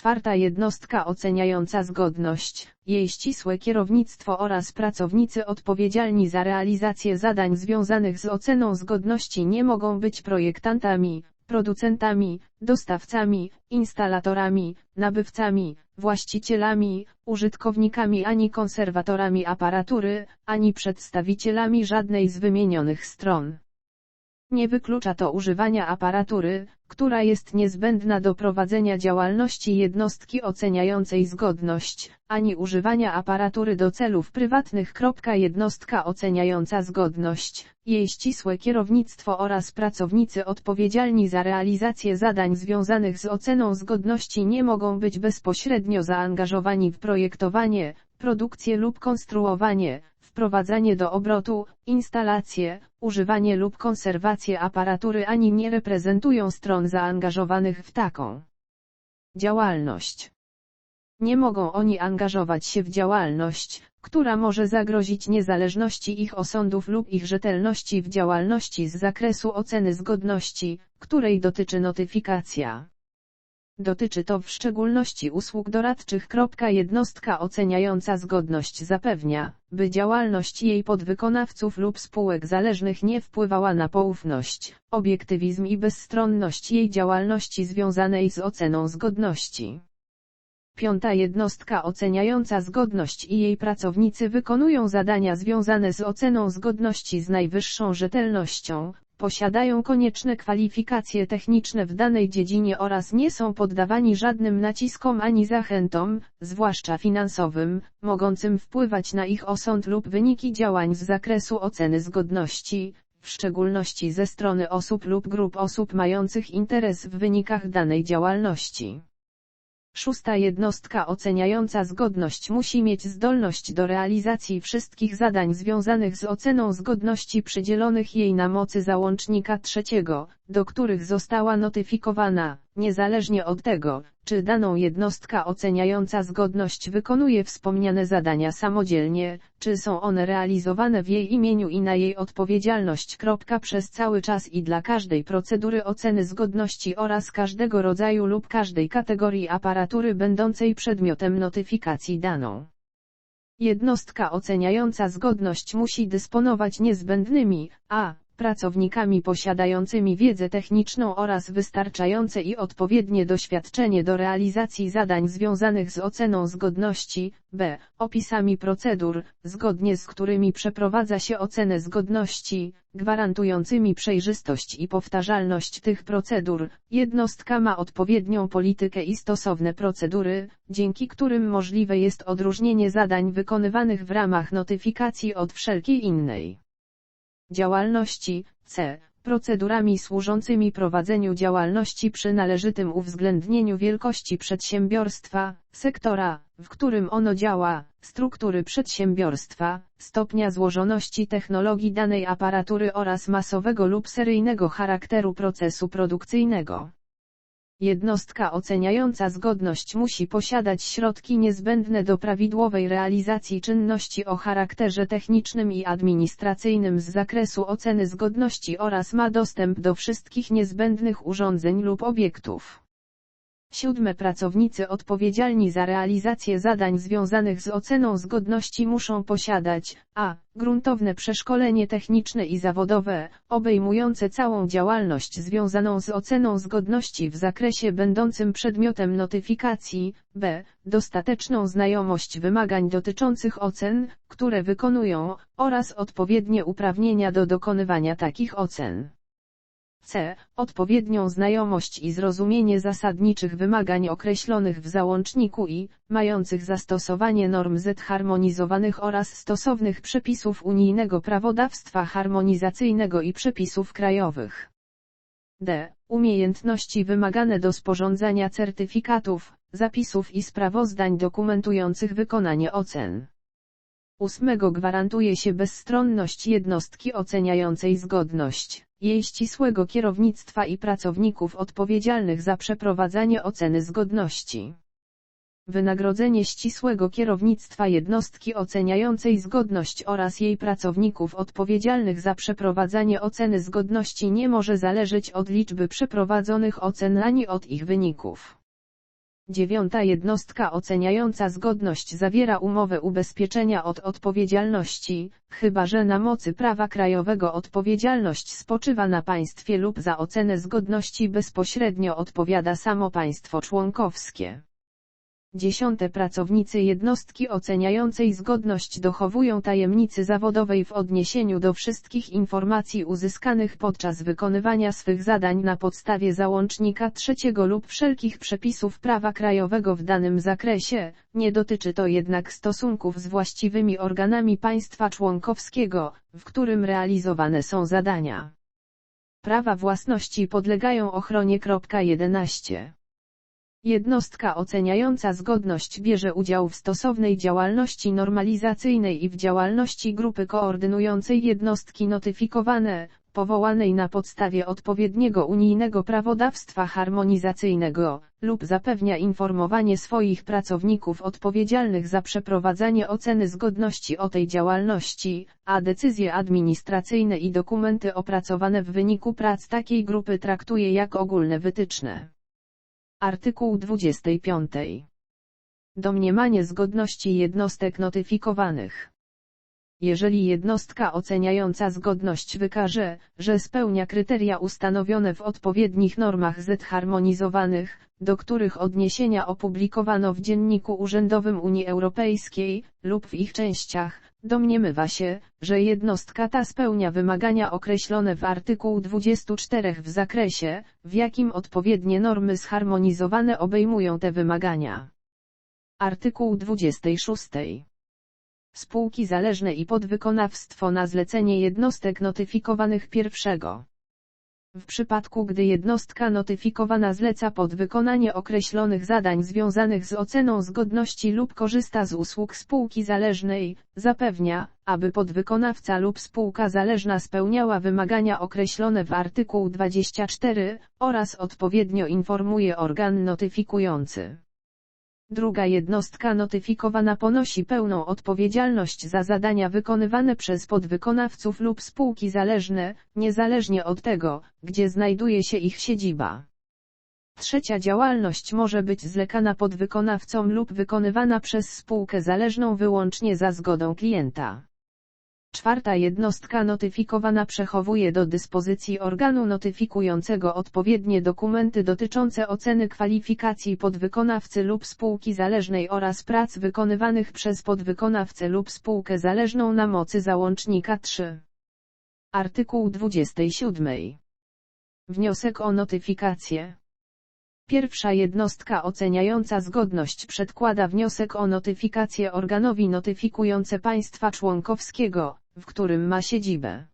czwarta jednostka oceniająca zgodność, jej ścisłe kierownictwo oraz pracownicy odpowiedzialni za realizację zadań związanych z oceną zgodności nie mogą być projektantami, producentami, dostawcami, instalatorami, nabywcami, właścicielami, użytkownikami ani konserwatorami aparatury, ani przedstawicielami żadnej z wymienionych stron. Nie wyklucza to używania aparatury, która jest niezbędna do prowadzenia działalności jednostki oceniającej zgodność, ani używania aparatury do celów prywatnych. Jednostka oceniająca zgodność, jej ścisłe kierownictwo oraz pracownicy odpowiedzialni za realizację zadań związanych z oceną zgodności nie mogą być bezpośrednio zaangażowani w projektowanie, produkcję lub konstruowanie, wprowadzanie do obrotu, instalację, używanie lub konserwację aparatury ani nie reprezentują stron zaangażowanych w taką działalność. Nie mogą oni angażować się w działalność, która może zagrozić niezależności ich osądów lub ich rzetelności w działalności z zakresu oceny zgodności, której dotyczy notyfikacja. Dotyczy to w szczególności usług doradczych. Jednostka oceniająca zgodność zapewnia, by działalność jej podwykonawców lub spółek zależnych nie wpływała na poufność, obiektywizm i bezstronność jej działalności związanej z oceną zgodności. Piąta jednostka oceniająca zgodność i jej pracownicy wykonują zadania związane z oceną zgodności z najwyższą rzetelnością, posiadają konieczne kwalifikacje techniczne w danej dziedzinie oraz nie są poddawani żadnym naciskom ani zachętom, zwłaszcza finansowym, mogącym wpływać na ich osąd lub wyniki działań z zakresu oceny zgodności, w szczególności ze strony osób lub grup osób mających interes w wynikach danej działalności. Szósta jednostka oceniająca zgodność musi mieć zdolność do realizacji wszystkich zadań związanych z oceną zgodności przydzielonych jej na mocy załącznika trzeciego, do których została notyfikowana, niezależnie od tego, czy daną jednostka oceniająca zgodność wykonuje wspomniane zadania samodzielnie, czy są one realizowane w jej imieniu i na jej odpowiedzialność. Przez cały czas i dla każdej procedury oceny zgodności oraz każdego rodzaju lub każdej kategorii aparatury będącej przedmiotem notyfikacji daną. Jednostka oceniająca zgodność musi dysponować niezbędnymi, a pracownikami posiadającymi wiedzę techniczną oraz wystarczające i odpowiednie doświadczenie do realizacji zadań związanych z oceną zgodności, b. opisami procedur, zgodnie z którymi przeprowadza się ocenę zgodności, gwarantującymi przejrzystość i powtarzalność tych procedur, jednostka ma odpowiednią politykę i stosowne procedury, dzięki którym możliwe jest odróżnienie zadań wykonywanych w ramach notyfikacji od wszelkiej innej działalności, c. procedurami służącymi prowadzeniu działalności przy należytym uwzględnieniu wielkości przedsiębiorstwa, sektora, w którym ono działa, struktury przedsiębiorstwa, stopnia złożoności technologii danej aparatury oraz masowego lub seryjnego charakteru procesu produkcyjnego. Jednostka oceniająca zgodność musi posiadać środki niezbędne do prawidłowej realizacji czynności o charakterze technicznym i administracyjnym z zakresu oceny zgodności oraz ma dostęp do wszystkich niezbędnych urządzeń lub obiektów. Siódme pracownicy odpowiedzialni za realizację zadań związanych z oceną zgodności muszą posiadać a. gruntowne przeszkolenie techniczne i zawodowe, obejmujące całą działalność związaną z oceną zgodności w zakresie będącym przedmiotem notyfikacji, b. dostateczną znajomość wymagań dotyczących ocen, które wykonują, oraz odpowiednie uprawnienia do dokonywania takich ocen c. Odpowiednią znajomość i zrozumienie zasadniczych wymagań określonych w załączniku i, mających zastosowanie norm Z harmonizowanych oraz stosownych przepisów unijnego prawodawstwa harmonizacyjnego i przepisów krajowych. D. Umiejętności wymagane do sporządzania certyfikatów, zapisów i sprawozdań dokumentujących wykonanie ocen. 8. Gwarantuje się bezstronność jednostki oceniającej zgodność jej ścisłego kierownictwa i pracowników odpowiedzialnych za przeprowadzanie oceny zgodności. Wynagrodzenie ścisłego kierownictwa jednostki oceniającej zgodność oraz jej pracowników odpowiedzialnych za przeprowadzanie oceny zgodności nie może zależeć od liczby przeprowadzonych ocen ani od ich wyników. Dziewiąta jednostka oceniająca zgodność zawiera umowę ubezpieczenia od odpowiedzialności, chyba że na mocy prawa krajowego odpowiedzialność spoczywa na państwie lub za ocenę zgodności bezpośrednio odpowiada samo państwo członkowskie. Dziesiąte pracownicy jednostki oceniającej zgodność dochowują tajemnicy zawodowej w odniesieniu do wszystkich informacji uzyskanych podczas wykonywania swych zadań na podstawie załącznika trzeciego lub wszelkich przepisów prawa krajowego w danym zakresie, nie dotyczy to jednak stosunków z właściwymi organami państwa członkowskiego, w którym realizowane są zadania. Prawa własności podlegają ochronie. 11. Jednostka oceniająca zgodność bierze udział w stosownej działalności normalizacyjnej i w działalności grupy koordynującej jednostki notyfikowane, powołanej na podstawie odpowiedniego unijnego prawodawstwa harmonizacyjnego, lub zapewnia informowanie swoich pracowników odpowiedzialnych za przeprowadzanie oceny zgodności o tej działalności, a decyzje administracyjne i dokumenty opracowane w wyniku prac takiej grupy traktuje jak ogólne wytyczne. Artykuł 25. Domniemanie zgodności jednostek notyfikowanych. Jeżeli jednostka oceniająca zgodność wykaże, że spełnia kryteria ustanowione w odpowiednich normach Z harmonizowanych, do których odniesienia opublikowano w Dzienniku Urzędowym Unii Europejskiej, lub w ich częściach, domniemywa się, że jednostka ta spełnia wymagania określone w artykuł 24 w zakresie, w jakim odpowiednie normy zharmonizowane obejmują te wymagania. Artykuł 26. Spółki zależne i podwykonawstwo na zlecenie jednostek notyfikowanych pierwszego. W przypadku gdy jednostka notyfikowana zleca podwykonanie określonych zadań związanych z oceną zgodności lub korzysta z usług spółki zależnej, zapewnia, aby podwykonawca lub spółka zależna spełniała wymagania określone w artykuł 24, oraz odpowiednio informuje organ notyfikujący. Druga jednostka notyfikowana ponosi pełną odpowiedzialność za zadania wykonywane przez podwykonawców lub spółki zależne, niezależnie od tego, gdzie znajduje się ich siedziba. Trzecia działalność może być zlecana podwykonawcom lub wykonywana przez spółkę zależną wyłącznie za zgodą klienta. Czwarta jednostka notyfikowana przechowuje do dyspozycji organu notyfikującego odpowiednie dokumenty dotyczące oceny kwalifikacji podwykonawcy lub spółki zależnej oraz prac wykonywanych przez podwykonawcę lub spółkę zależną na mocy załącznika 3. Artykuł 27. Wniosek o notyfikację. Pierwsza jednostka oceniająca zgodność przedkłada wniosek o notyfikację organowi notyfikujące państwa członkowskiego, w którym ma siedzibę.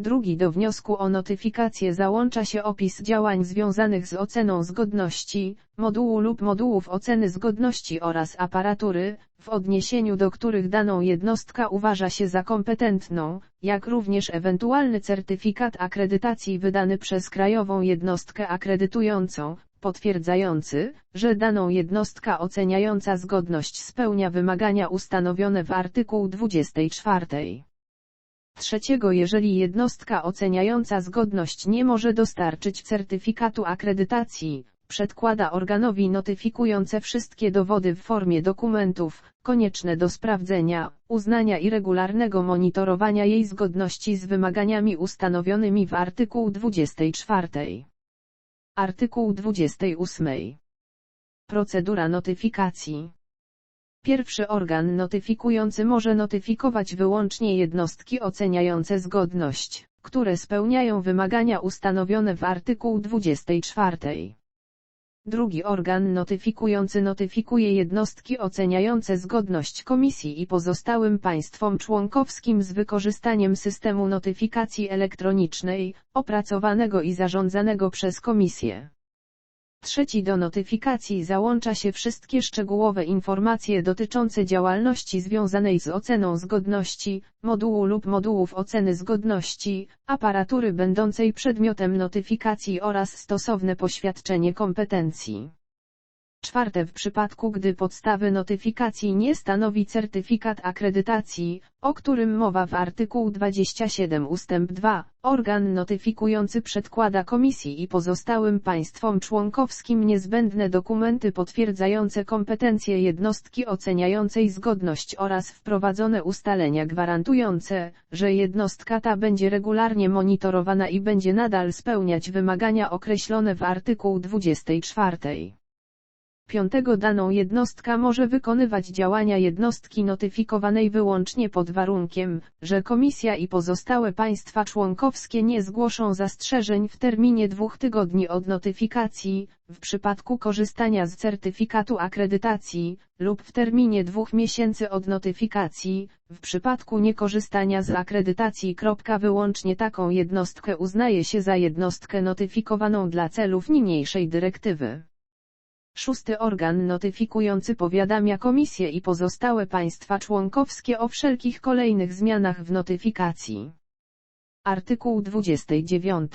Drugi do wniosku o notyfikację załącza się opis działań związanych z oceną zgodności, modułu lub modułów oceny zgodności oraz aparatury, w odniesieniu do których daną jednostka uważa się za kompetentną, jak również ewentualny certyfikat akredytacji wydany przez krajową jednostkę akredytującą, potwierdzający, że daną jednostka oceniająca zgodność spełnia wymagania ustanowione w artykuł 24. Trzeciego jeżeli jednostka oceniająca zgodność nie może dostarczyć certyfikatu akredytacji, przedkłada organowi notyfikujące wszystkie dowody w formie dokumentów, konieczne do sprawdzenia, uznania i regularnego monitorowania jej zgodności z wymaganiami ustanowionymi w artykuł 24. Artykuł 28. Procedura notyfikacji. Pierwszy organ notyfikujący może notyfikować wyłącznie jednostki oceniające zgodność, które spełniają wymagania ustanowione w artykuł 24. Drugi organ notyfikujący notyfikuje jednostki oceniające zgodność Komisji i pozostałym państwom członkowskim z wykorzystaniem systemu notyfikacji elektronicznej, opracowanego i zarządzanego przez Komisję. Trzeci do notyfikacji załącza się wszystkie szczegółowe informacje dotyczące działalności związanej z oceną zgodności, modułu lub modułów oceny zgodności, aparatury będącej przedmiotem notyfikacji oraz stosowne poświadczenie kompetencji. Czwarte w przypadku gdy podstawy notyfikacji nie stanowi certyfikat akredytacji, o którym mowa w artykułu 27 ust. 2, organ notyfikujący przedkłada Komisji i pozostałym państwom członkowskim niezbędne dokumenty potwierdzające kompetencje jednostki oceniającej zgodność oraz wprowadzone ustalenia gwarantujące, że jednostka ta będzie regularnie monitorowana i będzie nadal spełniać wymagania określone w artykułu 24. 5. Daną jednostka może wykonywać działania jednostki notyfikowanej wyłącznie pod warunkiem, że Komisja i pozostałe państwa członkowskie nie zgłoszą zastrzeżeń w terminie dwóch tygodni od notyfikacji, w przypadku korzystania z certyfikatu akredytacji, lub w terminie dwóch miesięcy od notyfikacji, w przypadku niekorzystania z akredytacji. Wyłącznie taką jednostkę uznaje się za jednostkę notyfikowaną dla celów niniejszej dyrektywy. Szósty organ notyfikujący powiadamia Komisję i pozostałe państwa członkowskie o wszelkich kolejnych zmianach w notyfikacji. Artykuł 29.